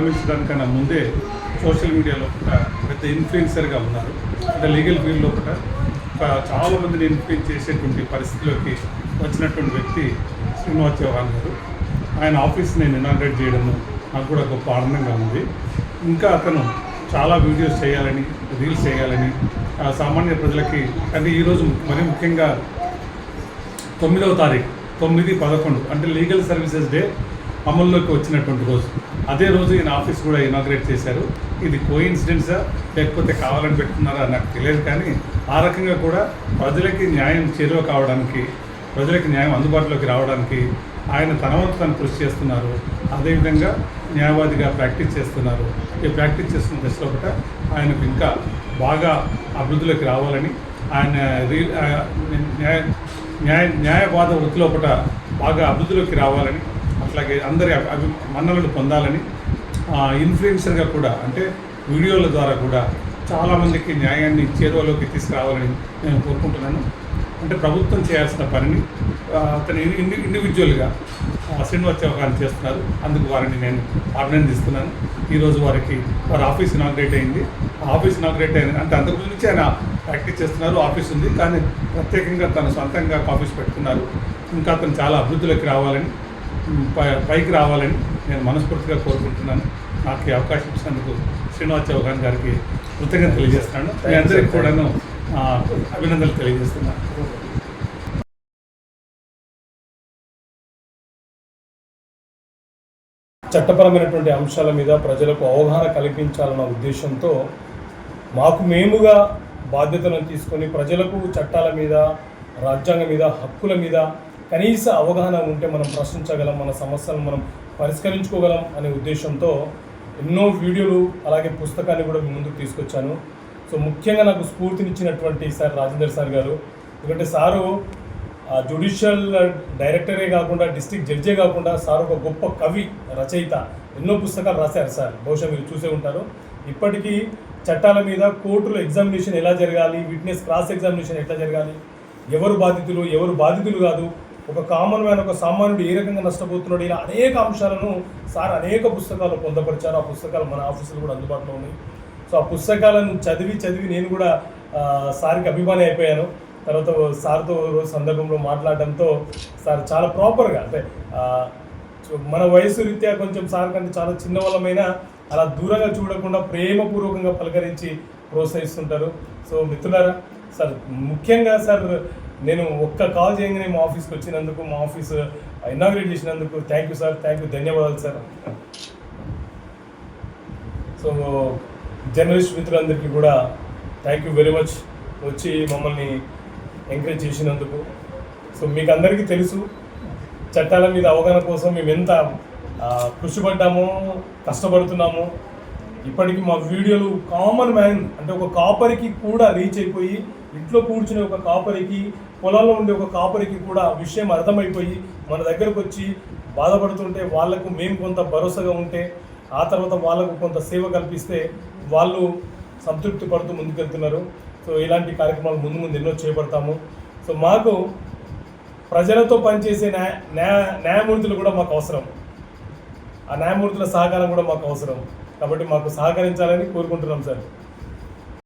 ప్రారంభించడానికన్నా ముందే సోషల్ మీడియాలో కూడా పెద్ద ఇన్ఫ్లుయెన్సర్గా ఉన్నారు. అంటే లీగల్ ఫీల్డ్లో కూడా ఒక చాలా మందిని ఇన్ఫ్లుయెన్స్ చేసేటువంటి పరిస్థితిలోకి వచ్చినటువంటి వ్యక్తి శ్రీనివాస్ చౌహాన్ గారు. ఆయన ఆఫీస్ నేను ఇనాగ్రేట్ చేయడము నాకు కూడా గొప్ప ఆనందంగా ఉంది. ఇంకా అతను చాలా వీడియోస్ చేయాలని రీల్స్ చేయాలని సామాన్య ప్రజలకి అంటే ఈరోజు మరీ ముఖ్యంగా తొమ్మిదవ తారీఖు తొమ్మిది పదకొండు అంటే లీగల్ సర్వీసెస్ డే అమల్లోకి వచ్చినటువంటి రోజు. అదే రోజు ఈయన ఆఫీస్ కూడా ఇనాగ్రేట్ చేశారు. ఇది కోయిన్సిడెన్సా లేకపోతే కావాలని పెట్టుకున్నారా? నాకు తెలియదు కానీ ఆ రకంగా కూడా ప్రజలకి న్యాయం చేరువ కావడానికి ప్రజలకి న్యాయం అందుబాటులోకి రావడానికి ఆయన తన వంతు తను కృషి చేస్తున్నారు. అదేవిధంగా న్యాయవాదిగా ప్రాక్టీస్ చేస్తున్నారు. ఈ ప్రాక్టీస్ చేస్తున్న దశలో కూడా ఆయనకు ఇంకా బాగా అభివృద్ధిలోకి రావాలని ఆయన రీ న్యాయ న్యాయ న్యాయవాద వృత్తిలో పూట బాగా అభివృద్ధిలోకి రావాలని అట్లాగే అందరి అభి- మన్నలను పొందాలని ఇన్ఫ్లుయెన్సర్గా కూడా అంటే వీడియోల ద్వారా కూడా చాలామందికి న్యాయాన్ని చేరువలోకి తీసుకురావాలని నేను కోరుకుంటున్నాను. అంటే ప్రభుత్వం చేయాల్సిన పనిని అతను ఇండి ఇండివిజువల్గా ఆ, శ్రీనివాస్ చేస్తున్నారు. అందుకు వారిని నేను అభినందిస్తున్నాను. ఈరోజు వారికి వారి ఆఫీస్ ఇనాగ్రేట్ అయింది. ఆఫీస్ ఇనాగ్రేట్ అయింది అంటే అంతకుముందు నుంచి ఆయన ప్రాక్టీస్ చేస్తున్నారు ఆఫీస్ ఉంది. కానీ ప్రత్యేకంగా తను సొంతంగా ఆఫీస్ పెట్టుకున్నారు. ఇంకా అతను చాలా అభివృద్ధిలోకి రావాలని పైకి రావాలని నేను మనస్ఫూర్తిగా కోరుకుంటున్నాను. నాకు ఈ అవకాశం ఇచ్చినందుకు శ్రీనివాస్ చౌహాన్ గారికి కృతజ్ఞత తెలియజేస్తున్నాను. మీ అందరికి కూడాను అభినందనలు తెలియజేస్తున్నాను. చట్టపరమైనటువంటి అంశాల మీద ప్రజలకు అవగాహన కల్పించాలన్న ఉద్దేశంతో మాకు మేముగా బాధ్యతలను తీసుకొని ప్రజలకు చట్టాల మీద రాజ్యాంగం మీద హక్కుల మీద కనీస అవగాహన ఉంటే మనం ప్రశ్నించగలం మన సమస్యలను మనం పరిష్కరించుకోగలం అనే ఉద్దేశంతో ఎన్నో వీడియోలు అలాగే పుస్తకాన్ని కూడా మీ ముందుకు తీసుకొచ్చాను. సో ముఖ్యంగా నాకు స్ఫూర్తినిచ్చినటువంటి సార్ రాజేందర్ సార్ గారు. ఎందుకంటే సారు ఆ జ్యుడిషియల్ డైరెక్టరే కాకుండా డిస్ట్రిక్ట్ జడ్జే కాకుండా సార్ ఒక గొప్ప కవి రచయిత. ఎన్నో పుస్తకాలు రాశారు సార్. బహుశా మీరు చూసే ఉంటారు. ఇప్పటికీ చట్టాల మీద కోర్టులో ఎగ్జామినేషన్ ఎలా జరగాలి విట్నెస్ క్రాస్ ఎగ్జామినేషన్ ఎట్లా జరగాలి ఎవరు బాధితులు ఎవరు బాధితులు కాదు ఒక కామన్ మ్యాన్ ఒక సామాన్యుడు ఏ రకంగా నష్టపోతున్నాడు ఇలా అనేక అంశాలను సార్ అనేక పుస్తకాలు పొందపరిచారు. ఆ పుస్తకాలు మన ఆఫీసులో కూడా అందుబాటులో ఉన్నాయి. సో ఆ పుస్తకాలను చదివి చదివి నేను కూడా సార్కి అభిమాని అయిపోయాను. తర్వాత సార్తో రోజు సందర్భంలో మాట్లాడడంతో సార్ చాలా ప్రాపర్గా అంటే మన వయసు రీత్యా కొంచెం సార్ కంటే చాలా చిన్న వాళ్ళమైనా అలా దూరంగా చూడకుండా ప్రేమపూర్వకంగా పలకరించి ప్రోత్సహిస్తుంటారు. సో మిత్రులారా సార్ ముఖ్యంగా సార్ నేను ఒక్క కాల్ చేయగానే మా ఆఫీస్కి వచ్చినందుకు మా ఆఫీస్ ఇనాగ్రేట్ చేసినందుకు thank you sir thank you ధన్యవాదాలు సార్ సో జర్నలిస్ట్ మిత్రులందరికీ కూడా థ్యాంక్ యూ వెరీ మచ్ వచ్చి మమ్మల్ని ఎంకరేజ్ చేసినందుకు. సో మీకు అందరికీ తెలుసు చట్టాల మీద అవగాహన కోసం మేము ఎంత కృషి పడ్డామో కష్టపడుతున్నామో ఇప్పటికి మా వీడియోలు కామన్ మ్యాన్ అంటే ఒక కాపరికి కూడా రీచ్ అయిపోయి ఇంట్లో కూర్చునే ఒక కాపరికి పొలాల్లో ఉండే ఒక కాపరికి కూడా విషయం అర్థమైపోయి మన దగ్గరకు వచ్చి బాధపడుతుంటే వాళ్ళకు మేము కొంత భరోసాగా ఉంటే ఆ తర్వాత వాళ్ళకు కొంత సేవ కల్పిస్తే వాళ్ళు సంతృప్తి పడుతూ ముందుకెళ్తున్నారు. సో ఇలాంటి కార్యక్రమాలు ముందు ముందు ఎన్నో చేపడతాము. సో మాకు ప్రజలతో పనిచేసే న్యాయ న్యాయ న్యాయమూర్తులు కూడా మాకు అవసరం. ఆ న్యాయమూర్తుల సహకారం కూడా మాకు అవసరం. కాబట్టి మాకు సహకరించాలని కోరుకుంటున్నాం సార్.